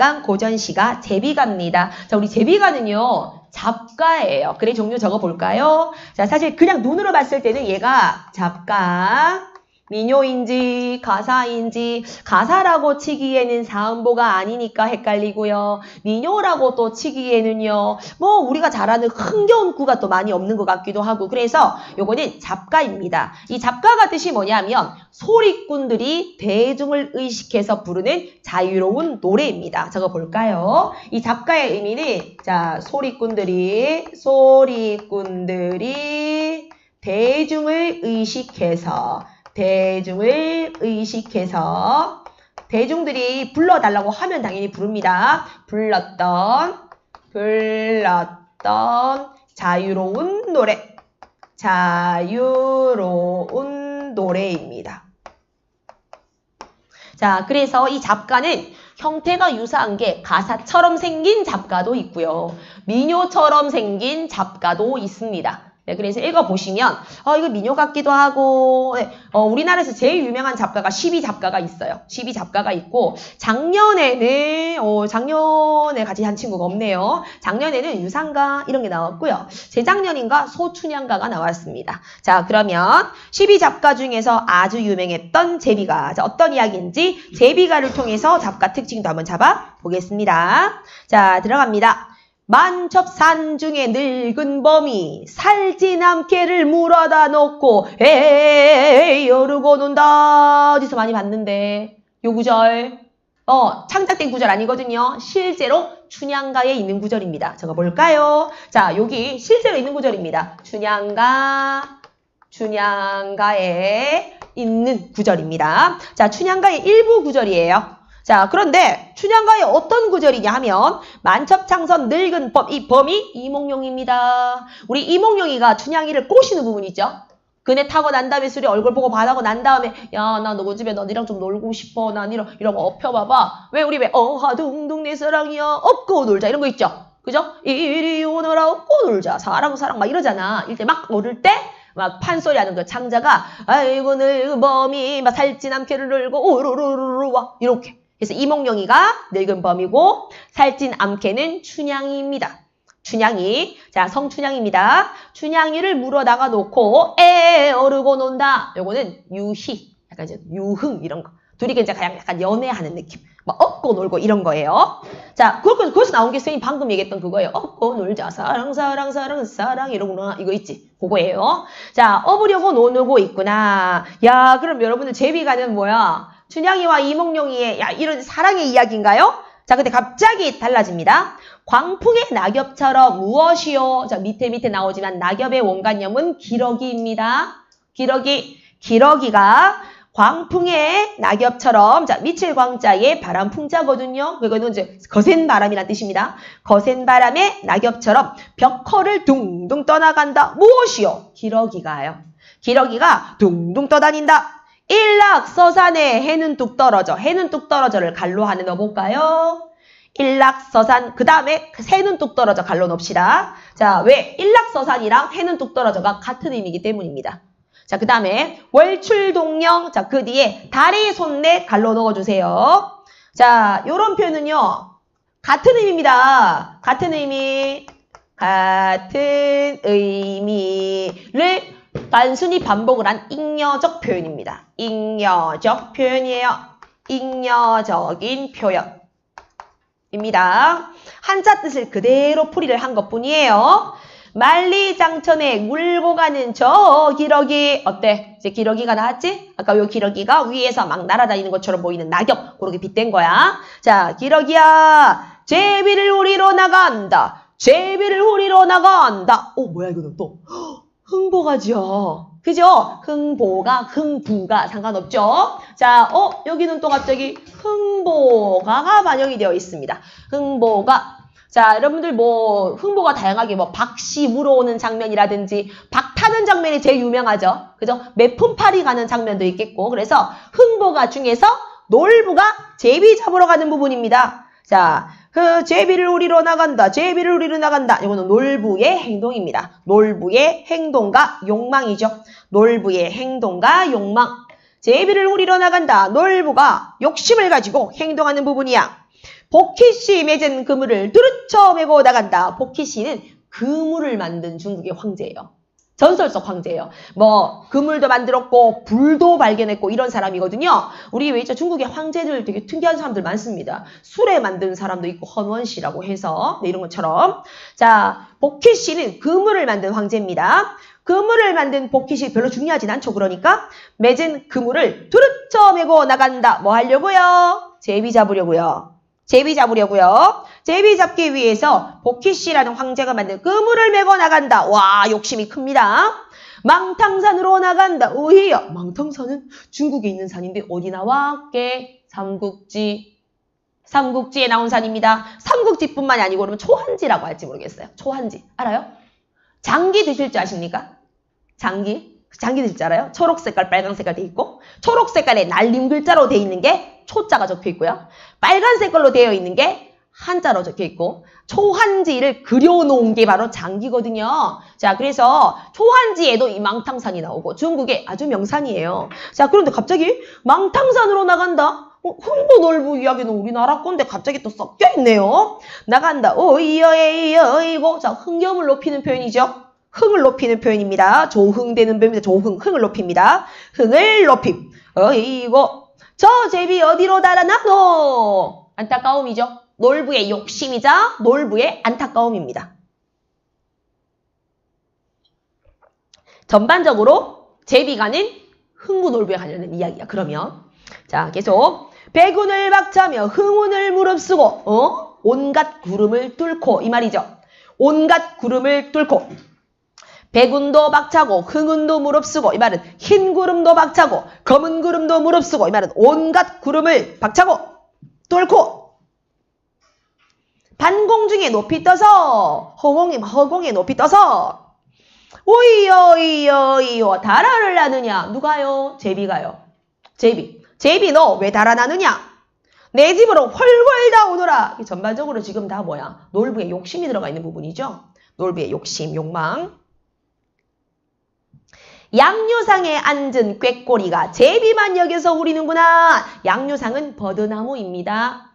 그러니까 고전시가 제비가입니다. 자, 우리 제비가는요. 잡가예요. 그래 종류 적어 볼까요? 자, 사실 그냥 눈으로 봤을 때는 얘가 잡가, 민요인지 가사인지 가사라고 치기에는 사음보가 아니니까 헷갈리고요. 민요라고 또 치기에는요. 뭐 우리가 잘 아는 흥겨운 구가 또 많이 없는 것 같기도 하고 그래서 요거는 잡가입니다. 이 잡가가 뜻이 뭐냐면 소리꾼들이 대중을 의식해서 부르는 자유로운 노래입니다. 적어볼까요? 이 잡가의 의미는 자 소리꾼들이 소리꾼들이 대중을 의식해서 대중을 의식해서 대중들이 불러달라고 하면 당연히 부릅니다. 불렀던 불렀던 자유로운 노래 자유로운 노래입니다. 자, 그래서 이 잡가는 형태가 유사한 게 가사처럼 생긴 잡가도 있고요. 민요처럼 생긴 잡가도 있습니다. 네, 그래서 읽어보시면, 어, 이거 민요 같기도 하고, 네, 어, 우리나라에서 제일 유명한 작가가 12 작가가 있어요. 12 작가가 있고, 작년에는, 어, 작년에 같이 한 친구가 없네요. 작년에는 유상가 이런 게 나왔고요. 재작년인가 소춘향가가 나왔습니다. 자, 그러면 12 작가 중에서 아주 유명했던 제비가, 자, 어떤 이야기인지 제비가를 통해서 작가 특징도 한번 잡아 보겠습니다. 자, 들어갑니다. 만첩산 중에 늙은 범이 살진 함께를 물어다 놓고 에이 여르고 논다. 어디서 많이 봤는데? 요 구절. 어 창작된 구절 아니거든요. 실제로 춘향가에 있는 구절입니다. 제가 볼까요? 자 여기 실제로 있는 구절입니다. 춘향가 춘향가에 있는 구절입니다. 자 춘향가의 일부 구절이에요 자, 그런데 춘향가의 어떤 구절이냐 하면 만첩창선 늙은 범, 이 범이 이몽룡입니다. 우리 이몽룡이가 춘향이를 꼬시는 부분 있죠? 그네 타고 난 다음에 술이 얼굴 보고 반하고 난 다음에 야 나너 집에 너니랑 좀 놀고 싶어. 난 이런 이런 거 엎혀봐봐. 왜 우리 왜 어하둥둥 내 사랑이야 업고 놀자. 이런 거 있죠. 그죠? 이리 오너라. 업고 놀자. 사랑 사랑 막 이러잖아. 이때 막 오를 때 막 판소리 하는 그 창자가 아이고 늙은 범이 막 살찐 암캐를 놀고 오르르르르 와. 이렇게 그래서 이몽룡이가 늙은 범이고 살찐 암캐는 춘향이입니다. 춘향이 자 성춘향입니다. 춘향이를 물어다가 놓고 에 어르고 논다. 요거는 유희 약간 이제 유흥 이런 거 둘이 이제 그냥 약간 연애하는 느낌 막 업고 놀고 이런 거예요. 자 그걸 거기서 나온 게 선생님 방금 얘기했던 그거예요. 업고 놀자 사랑 사랑 사랑 사랑 이러구나 이거 있지 그거예요. 자 업으려고 노는 있구나. 야 그럼 여러분들 제비가는 뭐야? 춘향이와 이몽룡이의 야 이런 사랑의 이야기인가요? 자 근데 갑자기 달라집니다. 광풍의 낙엽처럼 무엇이요? 자 밑에 밑에 나오지만 낙엽의 원관념은 기러기입니다. 기러기 기러기가 광풍의 낙엽처럼 자 미칠 광자의 바람 풍자거든요. 그거는 이제 거센 바람이란 뜻입니다. 거센 바람의 낙엽처럼 벽커를 둥둥 떠나간다. 무엇이요? 기러기가요. 기러기가 둥둥 떠다닌다. 일락서산에 해는 뚝 떨어져. 해는 뚝 떨어져를 갈로 하는 넣어볼까요? 일락서산 그 다음에 새는 뚝 떨어져 갈로 넣읍시다. 자, 왜? 일락서산이랑 해는 뚝 떨어져가 같은 의미이기 때문입니다. 자, 그 다음에 월출동령 자, 그 뒤에 달의 손내 갈로 넣어주세요. 자, 요런 표현은요. 같은 의미입니다. 같은 의미, 같은 의미를 단순히 반복을 한 잉여적 표현입니다. 잉여적 표현이에요. 잉여적인 표현입니다. 한자 뜻을 그대로 풀이를 한 것뿐이에요. 만리장천에 물고 가는 저 기러기 어때? 이제 기러기가 나왔지? 아까 요 기러기가 위에서 막 날아다니는 것처럼 보이는 낙엽 그렇게 빗댄 거야. 자 기러기야 제비를 우리로 나간다. 제비를 우리로 나간다. 어 뭐야 이거는 또 흥보가죠. 그죠? 흥보가, 흥부가 상관없죠? 자, 어, 여기는 또 갑자기 흥보가가 반영이 되어 있습니다. 흥보가. 자, 여러분들 뭐, 흥보가 다양하게 뭐, 박씨 물어오는 장면이라든지, 박 타는 장면이 제일 유명하죠? 그죠? 매품팔이 가는 장면도 있겠고, 그래서 흥보가 중에서 놀부가 제비 잡으러 가는 부분입니다. 자, 그 제비를 우리로 나간다. 제비를 우리로 나간다. 이거는 놀부의 행동입니다. 놀부의 행동과 욕망이죠. 놀부의 행동과 욕망. 제비를 우리로 나간다. 놀부가 욕심을 가지고 행동하는 부분이야. 복희씨 맺은 그물을 두루쳐 메고 나간다. 복희씨는 그물을 만든 중국의 황제예요. 전설 속 황제예요. 뭐 그물도 만들었고 불도 발견했고 이런 사람이거든요. 우리 왜 있죠? 중국의 황제들 되게 특이한 사람들 많습니다. 술에 만든 사람도 있고 헌원 씨라고 해서 네, 이런 것처럼 자 복희 씨는 그물을 만든 황제입니다. 그물을 만든 복희 씨 별로 중요하진 않죠. 그러니까 맺은 그물을 두루쳐 메고 나간다. 뭐 하려고요? 제비 잡으려고요. 제비 잡으려고요. 제비 잡기 위해서 복희 씨라는 황제가 만든 그물을 메고 나간다. 와 욕심이 큽니다. 망탕산으로 나간다. 오히려 망탕산은 중국에 있는 산인데 어디 나왔게? 삼국지. 삼국지에 나온 산입니다. 삼국지뿐만이 아니고 그러면 초한지라고 할지 모르겠어요. 초한지 알아요? 장기 드실 줄 아십니까? 장기? 장기 드실 줄 알아요? 초록 색깔, 빨간 색깔 돼 있고 초록 색깔에 날림 글자로 돼 있는 게 초자가 적혀 있고요. 빨간 색깔로 되어 있는 게 한자로 적혀 있고 초한지를 그려놓은 게 바로 장기거든요. 자, 그래서 초한지에도 이 망탕산이 나오고 중국의 아주 명산이에요. 자, 그런데 갑자기 망탕산으로 나간다? 어, 흥도 넓고 이야기는 우리나라 건데 갑자기 또 섞여 있네요. 나간다. 오이여에이여이고 자, 흥겨움을 높이는 표현이죠. 흥을 높이는 표현입니다. 조흥되는 표현입니다. 조흥, 흥을 높입니다. 흥을 높임. 어이고 저 제비 어디로 달아나노? 안타까움이죠. 놀부의 욕심이자 놀부의 안타까움입니다. 전반적으로 제비가는 흥부 놀부에 관련된 이야기야. 그러면 자 계속 배군을 박차며 흥운을 무릅쓰고 어? 온갖 구름을 뚫고 이 말이죠. 온갖 구름을 뚫고 백운도 박차고 흥운도 무릅쓰고 이 말은 흰 구름도 박차고 검은 구름도 무릅쓰고 이 말은 온갖 구름을 박차고 뚫고 반공 중에 높이 떠서 허공에 허공에 높이 떠서 오이여 오이여 오이여 달아를 나느냐 누가요? 제비가요. 제비. 제비 너 왜 달아나느냐? 내 집으로 훨훨 다 오너라. 전반적으로 지금 다 뭐야? 놀부의 욕심이 들어가 있는 부분이죠. 놀부의 욕심, 욕망. 양류상에 앉은 꾀꼬리가 제비만 여겨서 우리는구나. 양류상은 버드나무입니다.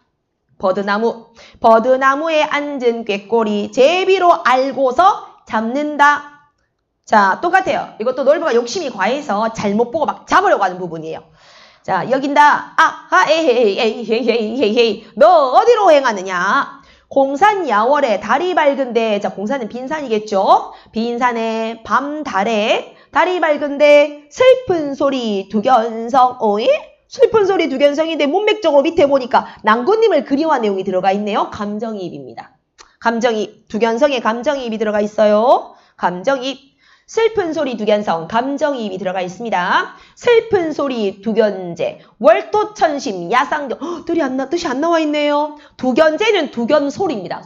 버드나무. 버드나무에 앉은 꾀꼬리 제비로 알고서 잡는다. 자, 똑같아요. 이것도 놀부가 욕심이 과해서 잘못 보고 막 잡으려고 하는 부분이에요. 자, 여긴다. 아, 하, 에헤이, 에헤이, 에헤이, 에헤이. 너 어디로 행하느냐? 공산 야월에 달이 밝은데, 자, 공산은 빈산이겠죠? 빈산에 밤 달에 달이 밝은데 슬픈 소리 두견성, 어이? 슬픈 소리 두견성인데 문맥적으로 밑에 보니까 낭군님을 그리워한 내용이 들어가 있네요. 감정이입입니다. 감정이입, 두견성에 감정이입이 들어가 있어요. 감정이입. 슬픈 소리 두견성, 감정이입이 들어가 있습니다. 슬픈 소리 두견제, 월도천심, 야상경, 헉, 뜻이 안, 나, 뜻이 안 나와 있네요. 두견제는 두견 소리입니다.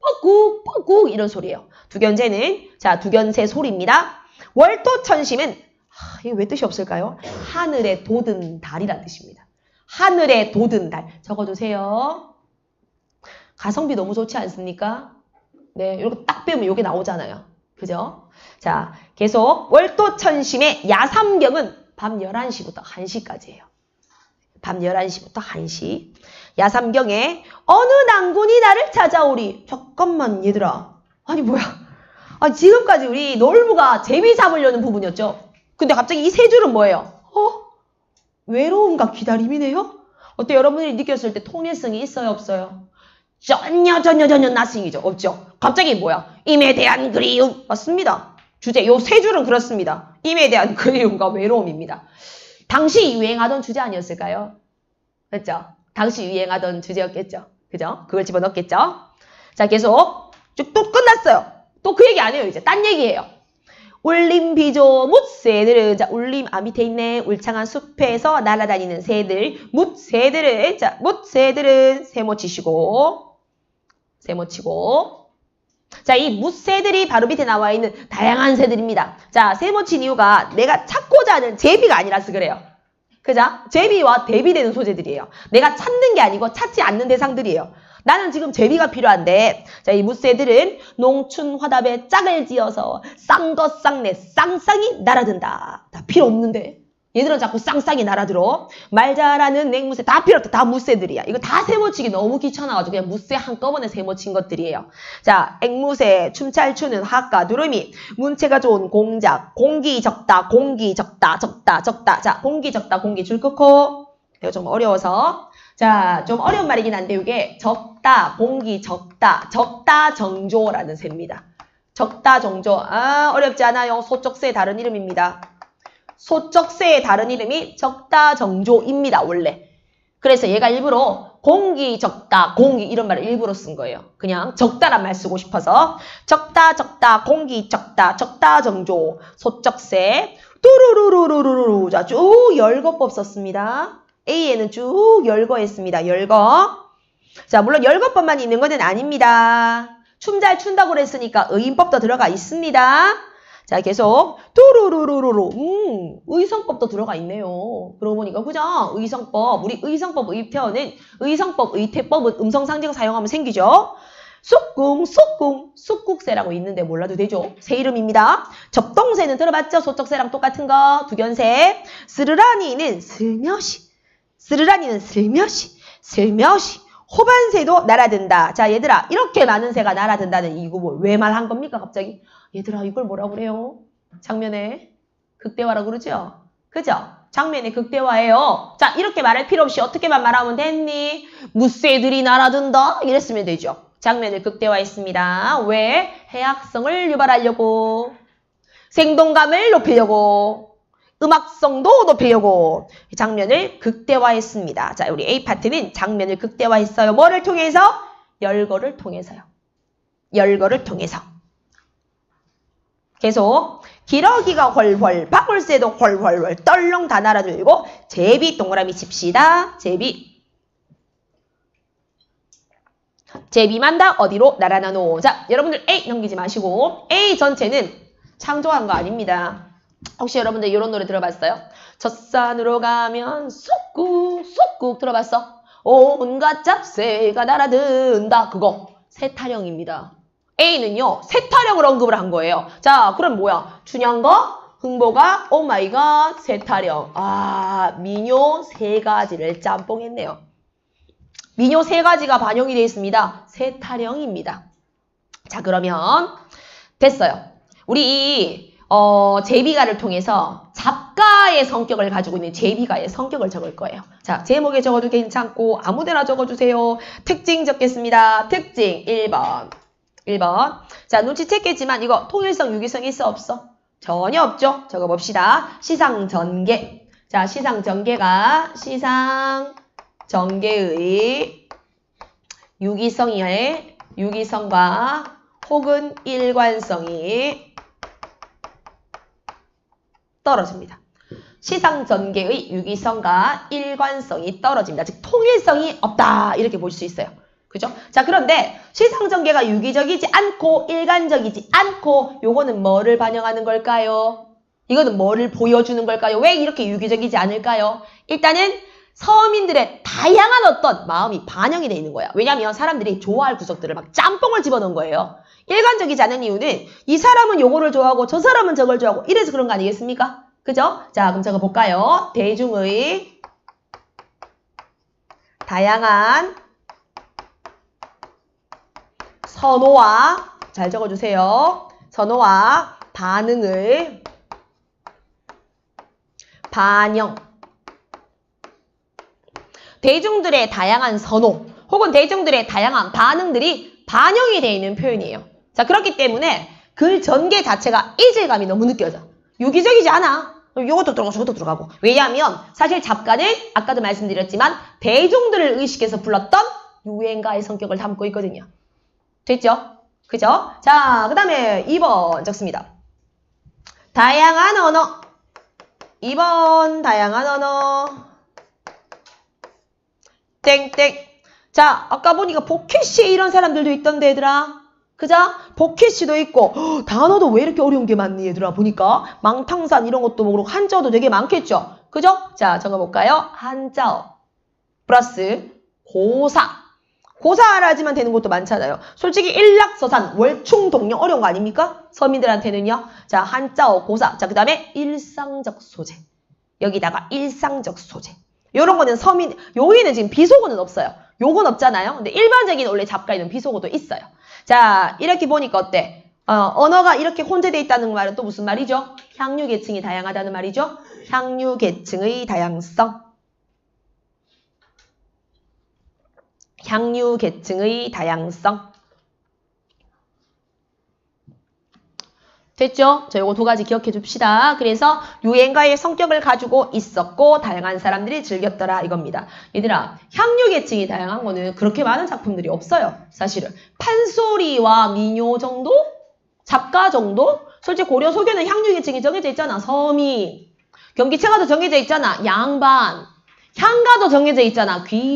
뻐꾹, 뻐꾹 이런 소리예요. 두견제는, 자, 두견새 소리입니다. 월도천심은, 하, 이게 왜 뜻이 없을까요? 하늘에 돋은 달이란 뜻입니다. 하늘에 돋은 달. 적어주세요. 가성비 너무 좋지 않습니까? 네, 이렇게 딱 빼면 이게 나오잖아요. 그죠? 자, 계속 월도천심의 야삼경은 밤 11시부터 1시까지예요. 밤 11시부터 1시. 야삼경에 어느 낭군이 나를 찾아오리. 잠깐만 얘들아. 아니 뭐야. 아, 지금까지 우리 놀부가 제비 잡으려는 부분이었죠. 근데 갑자기 이 세 줄은 뭐예요? 어? 외로움과 기다림이네요? 어때 여러분들이 느꼈을 때 통일성이 있어요 없어요? 전혀 전혀 전혀 나싱이죠. 없죠. 갑자기 뭐야? 임에 대한 그리움. 맞습니다. 주제 요 세 줄은 그렇습니다. 임에 대한 그리움과 외로움입니다. 당시 유행하던 주제 아니었을까요? 그렇죠? 당시 유행하던 주제였겠죠. 그죠? 그걸 집어넣겠죠? 자, 계속 쭉 또 끝났어요. 또 그 얘기 안 해요, 이제. 딴 얘기예요. 울림 비조 묻 새들은 자 울림 아 밑에 있네. 울창한 숲에서 날아다니는 새들. 묻 새들은 자묻 새들은 세모 치시고 세모 치고. 자이묻 새들이 바로 밑에 나와 있는 다양한 새들입니다. 자 세모 친 이유가 내가 찾고자 하는 제비가 아니라서 그래요. 그죠? 제비와 대비되는 소재들이에요. 내가 찾는 게 아니고 찾지 않는 대상들이에요 나는 지금 제비가 필요한데 자 이 무새들은 농춘 화답에 짝을 지어서 쌍거 쌍내 쌍쌍이 날아든다. 다 필요 없는데 얘들은 자꾸 쌍쌍이 날아들어. 말 잘하는 앵무새 다 필요 없다. 다 무새들이야. 이거 다 세모치기 너무 귀찮아가지고 그냥 무새 한꺼번에 세모친 것들이에요. 자, 앵무새, 춤 잘 추는 학과, 누름이, 문체가 좋은 공작, 공기 적다, 공기 적다, 적다, 적다. 자, 공기 적다, 공기 줄 끄고. 이거 좀 어려워서. 자, 좀 어려운 말이긴 한데 이게 적다, 공기 적다, 적다 정조라는 새입니다. 적다 정조. 아, 어렵지 않아요. 소쩍새의 다른 이름입니다. 소쩍새의 다른 이름이 적다 정조입니다. 원래. 그래서 얘가 일부러 공기 적다 공기 이런 말을 일부러 쓴 거예요. 그냥 적다란 말 쓰고 싶어서 적다 적다 공기 적다 적다 정조 소쩍새 뚜루루루루루루 자쭉 열거법 썼습니다. A에는 쭉 열거했습니다. 열거. 자 물론 열거법만 있는 것은 아닙니다. 춤 잘 춘다고 그랬으니까 의인법도 들어가 있습니다. 자, 계속 뚜루루루루루 음, 의성법도 들어가 있네요. 그러고 보니까 그죠? 의성법, 우리 의성법 의표는 의성법 의태법은 음성상징 사용하면 생기죠. 쑥궁, 쑥궁, 쑥국새라고 있는데 몰라도 되죠? 새 이름입니다. 접동새는 들어봤죠? 소쩍새랑 똑같은 거. 두견새. 스르라니는 슬며시. 스르라니는 슬며시. 슬며시. 호반새도 날아든다. 자, 얘들아, 이렇게 많은 새가 날아든다는 이거 뭐, 왜 말한 겁니까, 갑자기? 얘들아, 이걸 뭐라 그래요? 장면에 극대화라고 그러죠? 그죠? 장면의 극대화예요. 자, 이렇게 말할 필요 없이 어떻게만 말하면 됐니? 무쇠들이 날아든다? 이랬으면 되죠. 장면을 극대화했습니다. 왜? 해학성을 유발하려고. 생동감을 높이려고. 음악성도 높이려고 장면을 극대화했습니다. 자, 우리 A 파트는 장면을 극대화했어요. 뭐를 통해서? 열거를 통해서요. 열거를 통해서. 계속 기러기가 훨훨, 박울새도 훨훨훨, 떨렁 다 날아들고 제비 동그라미 칩시다. 제비. 제비만 다 어디로 날아나노. 자, 여러분들 A 넘기지 마시고 A 전체는 창조한 거 아닙니다. 혹시 여러분들 이런 노래 들어봤어요? 젖산으로 가면 쏙꾹 쏙꾹 들어봤어? 온갖 잡새가 날아든다 그거 세타령입니다. A는요 세타령을 언급을 한 거예요. 자 그럼 뭐야? 춘향과 흥보가 오마이갓 세타령 아 민요 세 가지를 짬뽕했네요. 민요 세 가지가 반영이 되어 있습니다. 세타령입니다. 자 그러면 됐어요. 우리 이 어, 제비가를 통해서 작가의 성격을 가지고 있는 제비가의 성격을 적을 거예요. 자, 제목에 적어도 괜찮고 아무데나 적어주세요. 특징 적겠습니다. 특징 1번. 1번. 자, 눈치챘겠지만 이거 통일성, 유기성 있어 없어? 전혀 없죠? 적어봅시다. 시상 전개. 자, 시상 전개가 시상 전개의 유기성의 유기성과 혹은 일관성이 떨어집니다. 시상 전개의 유기성과 일관성이 떨어집니다. 즉 통일성이 없다 이렇게 볼 수 있어요. 그죠? 자 그런데 시상 전개가 유기적이지 않고 일관적이지 않고 요거는 뭐를 반영하는 걸까요? 이거는 뭐를 보여주는 걸까요? 왜 이렇게 유기적이지 않을까요? 일단은 서민들의 다양한 어떤 마음이 반영이 돼 있는 거야. 왜냐하면 사람들이 좋아할 구석들을 막 짬뽕을 집어넣은 거예요. 일관적이지 않은 이유는 이 사람은 요거를 좋아하고 저 사람은 저걸 좋아하고 이래서 그런 거 아니겠습니까? 그죠? 자, 그럼 적어 볼까요? 대중의 다양한 선호와 잘 적어주세요. 선호와 반응을 반영 대중들의 다양한 선호 혹은 대중들의 다양한 반응들이 반영이 되어 있는 표현이에요. 자, 그렇기 때문에 글 전개 자체가 이질감이 너무 느껴져. 유기적이지 않아. 이것도 들어가고 저것도 들어가고. 왜냐하면 사실 작가는 아까도 말씀드렸지만 대중들을 의식해서 불렀던 유행가의 성격을 담고 있거든요. 됐죠? 그죠? 자, 그 다음에 2번 적습니다. 다양한 언어. 2번 다양한 언어. 땡땡. 자, 아까 보니까 복희씨 이런 사람들도 있던데 얘들아. 그죠? 복희씨도 있고 허, 단어도 왜 이렇게 어려운 게 많니 얘들아 보니까 망탕산 이런 것도 모르고 한자어도 되게 많겠죠? 그죠? 자 적어볼까요? 한자어 플러스 고사 고사를 하지만 되는 것도 많잖아요. 솔직히 일락서산 월충동령 어려운 거 아닙니까? 서민들한테는요. 자 한자어 고사 자 그 다음에 일상적 소재 여기다가 일상적 소재. 요런 거는 서민, 여기는 지금 비속어는 없어요. 요건 없잖아요. 근데 일반적인 원래 잡가에는 비속어도 있어요. 자, 이렇게 보니까 어때? 어, 언어가 이렇게 혼재되어 있다는 말은 또 무슨 말이죠? 향유 계층이 다양하다는 말이죠? 향유 계층의 다양성. 향유 계층의 다양성. 됐죠? 자, 요거 두 가지 기억해 줍시다. 그래서 유행가의 성격을 가지고 있었고 다양한 사람들이 즐겼더라 이겁니다. 얘들아, 향유 계층이 다양한 거는 그렇게 많은 작품들이 없어요. 사실은. 판소리와 민요 정도? 잡가 정도? 솔직히 고려 소교는 향유 계층이 정해져 있잖아. 서민. 경기 체가도 정해져 있잖아. 양반. 향가도 정해져 있잖아. 귀